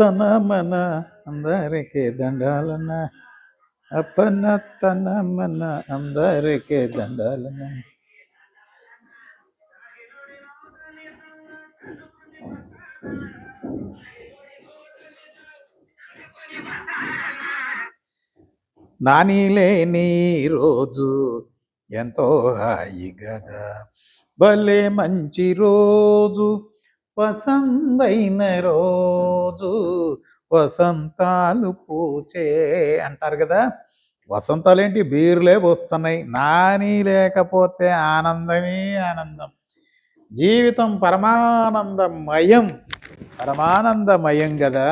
తన మన అందరికీ దండాలన్న అప్పన తన మన అందరికీ దండాలన్న నాని లేని రోజు ఎంతో హాయి గదా భలే మంచి రోజు వసంతైన రోజు వసంతాలు పూచే అంటారు కదా. వసంతాలు ఏంటి బీరులే వస్తున్నాయి నాని లేకపోతే ఆనందమే ఆనందం. జీవితం పరమానందమయం. పరమానందమయం కదా.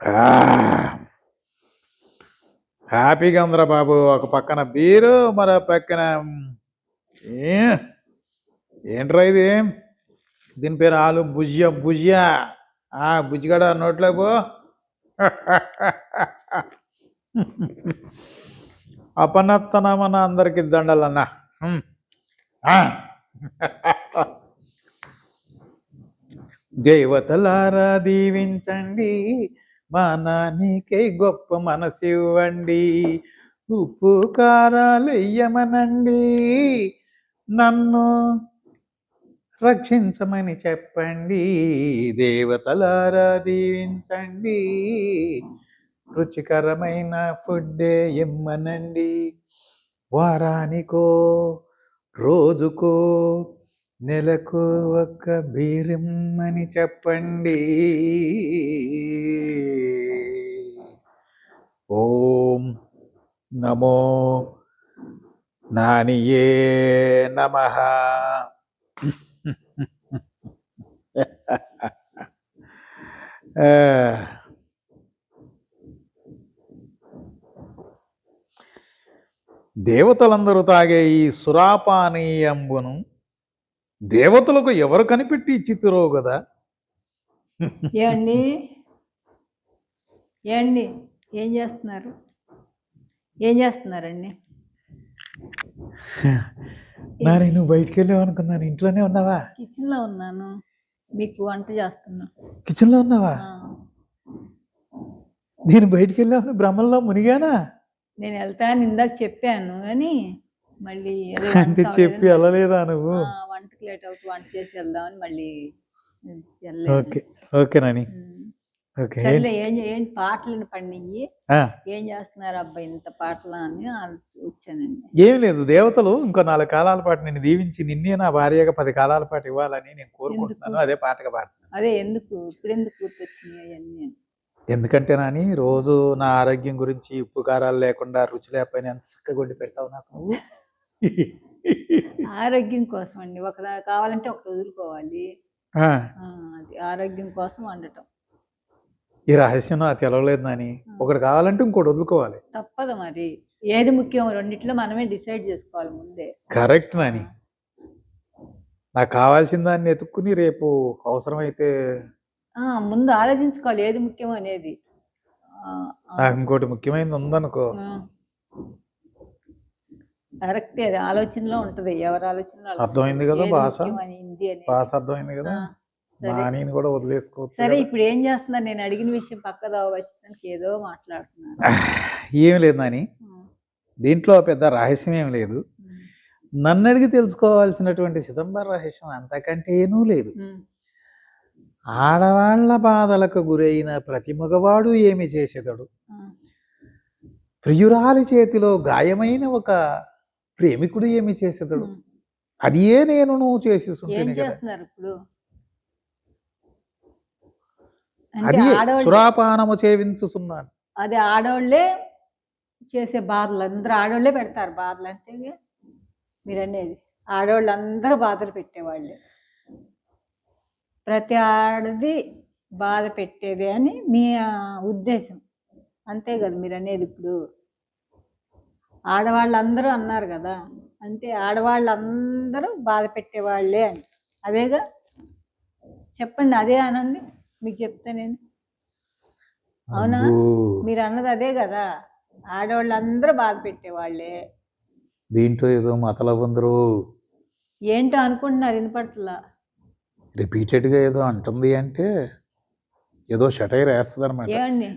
హ్యాపీ హ్యాపీగా ఉందిరా బాబు. ఒక పక్కన బీరు మరో పక్కన ఏంట్రా ఇది? దీని పేరు ఆలు భుజ్య భుజ్య ఆ బుజ్జిగడ నోట్లో పో అపనత్తనమన అందరికి దండలన్న. ఆ. దేవతలారా దీవించండి మా గొప్ప మనసు ఇవ్వండి ఉప్పు కారాలు ఇయ్యమనండి. నన్ను రక్షించమని చెప్పండి దేవతలారా దీవించండి రుచికరమైన ఫుడ్డే ఇమ్మనండి. వారానికో రోజుకో నెలకు ఒక్క బీరిమ్మని చెప్పండి. ఓం నమో నానియే నమ. దేవతలందరూ తాగే ఈ సురాపానీయంబును దేవతలకు ఎవరు కనిపెట్టి ఇచ్చితురో కదా? ఏమండి ఏమండి ఏం చేస్తున్నారు? ఏం చేస్తున్నారండి? నాని నువ్వు బయటికి వెళ్ళావు అనుకున్నాను ఇంట్లోనే ఉన్నావా? కిచెన్లో ఉన్నాను. మీకు వంట చేస్తున్నా. కిచెన్లో ఉన్నావా? నేను బయటికి వెళ్ళాను భ్రమంలో మునిగానా? నేను వెళ్తాను ఇందాక చెప్పాను కానీ మళ్ళీ అంటే చెప్పి అవ్వలేదు. వెళ్ళలేదా నువ్వు? ఆ, వంటకి లేట్ అవుతుంది వంట చేసి వెళ్దామని మళ్ళీ వెళ్ళలేదు. ఓకే. ఓకే నాని. ఉమ్. సర్లే ఏం ఏం పాటలు పడినాయి ఆ, ఏం చేస్తున్నారు అబ్బాయి ఇంత పాటలు అని వచ్చానండి. ఏం లేదు దేవతలు ఇంకో నాలుగు కాలాల పాటు నేను దీవించి నిన్నే నా భార్యగా పది కాలాల పాటు ఇవ్వాలని నేను కోరుకుంటున్నాను? అదే పాటగా పాడుతున్నాను. అదే ఎందుకు? ఇప్పుడు ఎందుకు గుర్తొచ్చినాయి అవన్నీ ఎందుకంటే నాని రోజు నా ఆరోగ్యం గురించి ఉప్పు కారాలు లేకుండా రుచి లేకపోయినా ఎంత చక్కగా వండి పెడతావు నాకు ఆరోగ్యం కోసం అండి ఒక కావాలంటే ఒకటి వదులుకోవాలి. ఆరోగ్యం కోసం వండటం. ఈ రహస్యం నాకు తెలవలేదు నాని. ఒకటి కావాలంటే ఇంకోటి వదులుకోవాలి. తప్పదు మరి. ఏది ముఖ్యం రెండిట్లో మనమే డిసైడ్ చేసుకోవాలి ముందే. కరెక్ట్ నాని. నాకు కావాల్సిన దాన్ని ఎత్తుక్కుని రేపు అవసరమైతే ఆ, ముందు ఆలోచించుకోవాలి ఏది ముఖ్యం అనేది. ఆ, ఆ, నాకు ఇంకోటి ముఖ్యమైనది ఉందనుకో. ఆ. కరెక్టే అది ఆలోచనలో ఉంటది. ఎవరి ఆలోచనలో అర్థమైంది. కదా భాష? అని అనేది. పాస్ అర్థమైంది కదా? ఆ, నానిని కూడా వదిలేసుకోవచ్చు సరే. ఇప్పుడు ఏం చేస్తున్నారు? నేను అడిగిన విషయం పక్కదో వచ్చడానికి ఏదో మాట్లాడుతున్నారు. ఏం లేదు నాని. దీంట్లో పెద్ద రహస్యం ఏం లేదు. నన్ను అడిగి తెలుసుకోవాల్సినటువంటి చిదంబర రహస్యం అంతకంటే ఏనూ లేదు. ఆడవాళ్ళ బాధలకు గురైన ప్రతి మగవాడు ఏమి చేసేదడు? ప్రియురాలి చేతిలో గాయమైన ఒక ప్రేమికుడు ఏమి చేసేదడు. అది ఏ నేను నువ్వు ఏం చేసేస్తుంటేనే కదా చేస్తున్నారు ఇప్పుడు అంటే అది సురాపానము చేవించుతున్నాను అది ఆడవాళ్ళే చేసే బాధలు అందరూ ఆడవాళ్ళే పెడతారు బాధలు అంటే మీరు అనేది ఆడవాళ్ళు అందరూ బాధలు పెట్టేవాళ్ళే. ప్రతి ఆడది బాధ పెట్టేది అని మీ ఉద్దేశం. అంతే కదా మీరు అనేది ఇప్పుడు. ఆడవాళ్ళందరూ అన్నారు కదా అంటే ఆడవాళ్ళందరూ బాధ పెట్టేవాళ్ళే అని. అదేగా? చెప్పండి అదే అనండి మీకు చెప్తా నేను. అవునా? మీరు అన్నది అదే కదా. ఆడవాళ్ళందరూ బాధ పెట్టేవాళ్ళే. దీంట్లో ఏదో మతలబందరు ఏంటో అనుకుంటున్నారు వినపట్ల రిపీటెడ్గా ఏదో అంటుంది అంటే ఏదో షటైర్ వేస్తుంది అనమాట ఏమండి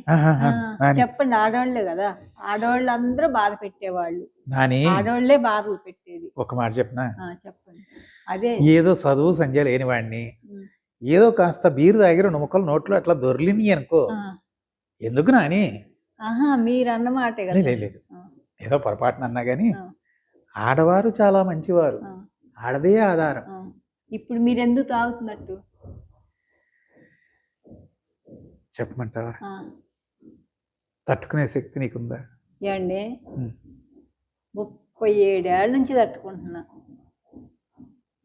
చెప్పండి ఆడవాళ్ళే కదా. ఆడవాళ్ళు అందరూ బాధ పెట్టేవాళ్ళు. ఆడవాళ్ళే బాధలు పెట్టేది. ఒక మాట చెప్పనా? చెప్పండి. అదే. ఏదో చదువు సంధ్య లేని వాడిని ఏదో కాస్త బీరు తాగి రెండు ముక్కలు నోట్లో అట్లా దొర్లిని అనుకో. ఎందుకు నాని? మీరు అన్నమాటే లేదు ఏదో పొరపాటున అన్నా కానీ ఆడవారు చాలా మంచివారు. ఆడదే ఆధారం. ఇప్పుడు మీరు ఎందుకు తాగుతున్నట్టు? చెప్పమంటావా? తట్టుకునే శక్తి నీకుందా? ఏమండి. ముప్పై ఏడేళ్ళ నుంచి తట్టుకుంటున్నా.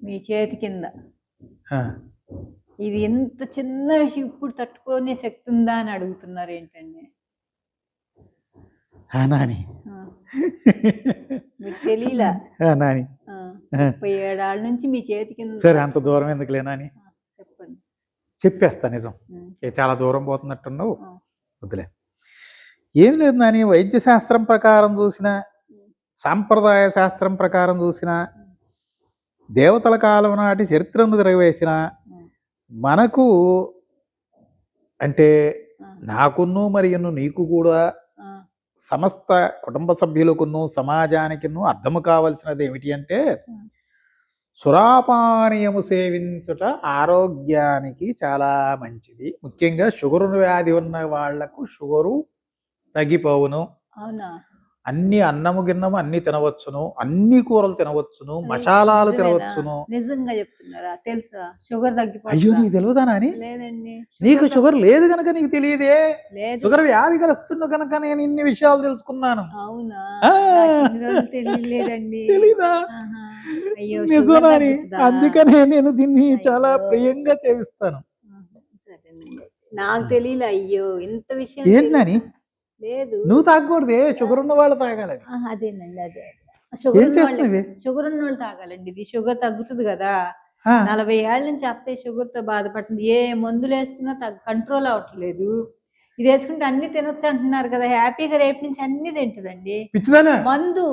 మీ చేతి కింద. ఇది ఎంత చిన్న విషయం ఇప్పుడు తట్టుకునే శక్తి ఉందా అని అడుగుతున్నారు ఏంటండి? నాని. మీకు తెలియలా నాని. ముప్పై ఏడేళ్ళ నుంచి మీ చేతి కింద సరే అంత దూరం ఎందుకులే నాని? ఆ, చెప్పండి. చెప్పేస్తా నిజం. చాలా దూరం పోతున్నట్టున్నావు. వద్దులే. ఏం లేదు నాని వైద్య శాస్త్రం ప్రకారం చూసిన సాంప్రదాయ శాస్త్రం ప్రకారం చూసిన దేవతల కాలం నాటి చరిత్రను తిరగవేసిన మనకు అంటే ఆ, నాకును మరియును నీకు కూడా సమస్త కుటుంబ సభ్యులకును సమాజానికిను అర్థము కావలసినది ఏమిటి అంటే. సురాపానీయము సేవించుట ఆరోగ్యానికి చాలా మంచిది. ముఖ్యంగా షుగర్ వ్యాధి ఉన్న వాళ్ళకు షుగరు తగ్గిపోవును. అవునా? అన్ని అన్నము గిన్నము అన్ని తినవచ్చును అన్ని కూరలు తినవచ్చును మసాలాలు? తినవచ్చును. నిజంగా చెప్తున్నారా? తెలుసా? షుగర్ అయ్యో నీకు తెలియదా నాని? లేదండి. నీకు షుగర్ లేదు కనుక నీకు తెలియదే. షుగర్ వ్యాధిగ్రస్తుడు కనుక నేను ఇన్ని విషయాలు తెలుసుకున్నాను. అవునా? తెలియలేదండి. తెలీదా? అందుకనే నేను దీన్ని చాలా. ప్రియంగా చేవిస్తాను. నాకు తెలియలే అయ్యో ఇంత విషయం ఏంటి తెలీదు. నాని లేదు. నువ్వు తాగకూడదే షుగర్ ఉన్న వాళ్ళు తాగాలి. అదేనండి అదే. షుగర్ షుగర్ ఉన్న వాళ్ళు తాగాలండి. ఇది షుగర్ తగ్గుతుంది కదా. నలభై ఏళ్ళ నుంచి అత్తయ్య షుగర్తో బాధపడుతుంది. ఏ మందులు వేసుకున్నా తగ్గ కంట్రోల్ అవ్వట్లేదు. ఇది వేసుకుంటే అన్ని తినొచ్చు అంటున్నారు కదా. హ్యాపీగా రేపు నుంచి అన్ని తింటదండి. పిచ్చిదానా? మందు.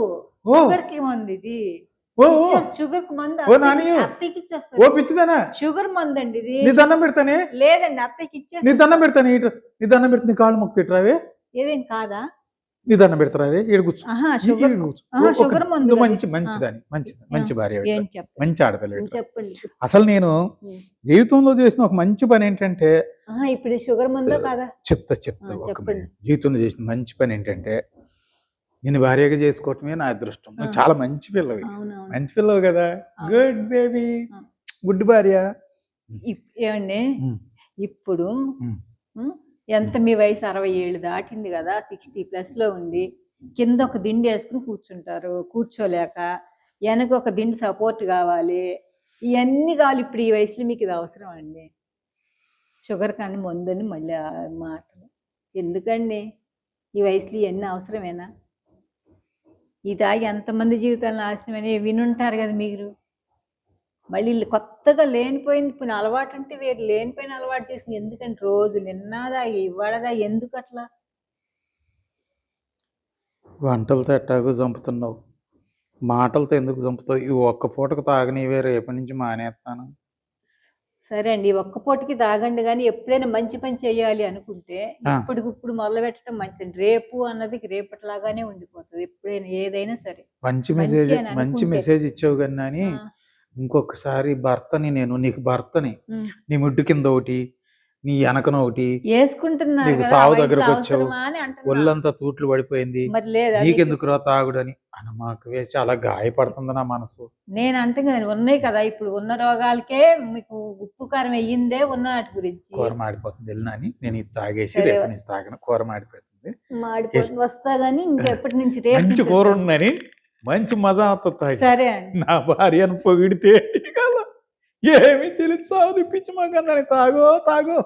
షుగర్కి మందు ఇది. షుగర్కి మందు ఓ పిచ్చిదానా? షుగర్ మందు అండి ఇది. నీ దండం పెడతానే? లేదండి అత్తయ్యకి నీ ఇచ్చేస్తారు దండం పెడతాను? ఇటు నీ దండం పెడతా నీ కాళ్ళు మొక్కు ఏదేంటి కాదా నీ దండం పెడతారావే ఈడు షుగర్. మందు. మంచి మంచిదాని మంచిది మంచి భార్య మంచి ఆడపిల్ల. చెప్పండి అసలు నేను. జీవితంలో చేసిన ఒక మంచి పని ఏంటంటే ఇప్పుడు షుగర్ మందో కాదా చెప్తా చెప్తా ఒక. జీవితంలో చేసిన మంచి పని ఏంటంటే నేను భార్యగా చేసుకోవటమే నా అదృష్టం నువ్వు. చాలా మంచి పిల్లవి మంచి పిల్లవు కదా. Good baby. గుడ్ భార్య ఏమండి. ఇప్పుడు ఎంత మీ వయసు అరవై ఏళ్ళు దాటింది కదా సిక్స్టీ ప్లస్లో ఉంది. కింద ఒక దిండి వేసుకుని కూర్చుంటారు. కూర్చోలేక వెనక ఒక దిండి సపోర్ట్ కావాలి. ఇవన్నీ కావాలి. ఇప్పుడు ఈ వయసులో మీకు ఇది అవసరం అండి. షుగర్ కానీ మందని మళ్ళీ మాటలు. ఎందుకండి? ఈ వయసులో ఇవన్నీ అవసరమేనా? ఈ తాగి ఎంతమంది జీవితాలు నాశనమని వినుంటారు కదా మీరు. మళ్ళీ కొత్తగా లేనిపోయింది ఇప్పుడు అలవాటు అంటే వేరు. లేనిపోయిన అలవాటు చేసింది ఎందుకంటే రోజు నిన్నదా ఇవాళదా ఎందుకు అట్లా వంటలతో ఎట్టాగో చంపుతున్నావు. మాటలతో ఎందుకు చంపుతావు? ఈ ఒక్క పూటకు తాగనివే రేపటి నుంచి మానేస్తాను. సరే అండి ఒక్క పూటకి తాగండి కానీ ఎప్పుడైనా మంచి పని చేయాలి అనుకుంటే. ఇప్పటికిప్పుడు మొదలు పెట్టడం మంచిది. రేపు అన్నది రేపటిలాగానే ఉండిపోతుంది ఎప్పుడైనా ఏదైనా సరే. మంచి మెసేజ్ మంచి. మెసేజ్ ఇచ్చావు కానీ ఇంకొకసారి భర్తని నేను నీకు భర్తని. నీ ముడ్డు కింద ఒకటి నీ వెనకన ఒకటి నీకు సావు దగ్గరకు వచ్చావు. ఒళ్ళంతా తూట్లు పడిపోయింది నీకెందుకు రా తాగుడని అని మాకు చాలా గాయపడుతుంది నా మనసు నేను అంటే ఉన్నాయి కదా ఇప్పుడు ఉన్న రోగాలకే మీకు ఉప్పు కారం అయ్యిందే ఉన్న వాటి గురించి కూర మాడిపోతుంది వెళ్ళినా అని నేను ఇది తాగేసి. రేపటి నుంచి తాగను కూర మాడిపోతుంది మాడిపోతుంది వస్తా గానీ ఇంకెప్పటి నుంచి రేపు మంచి కూర. ఉందని మంచి మజా తాగి సరే నా భార్యను పొగిడితే ఏమి తెలిసి తెప్పించి మాకన్నా తాగో తాగో.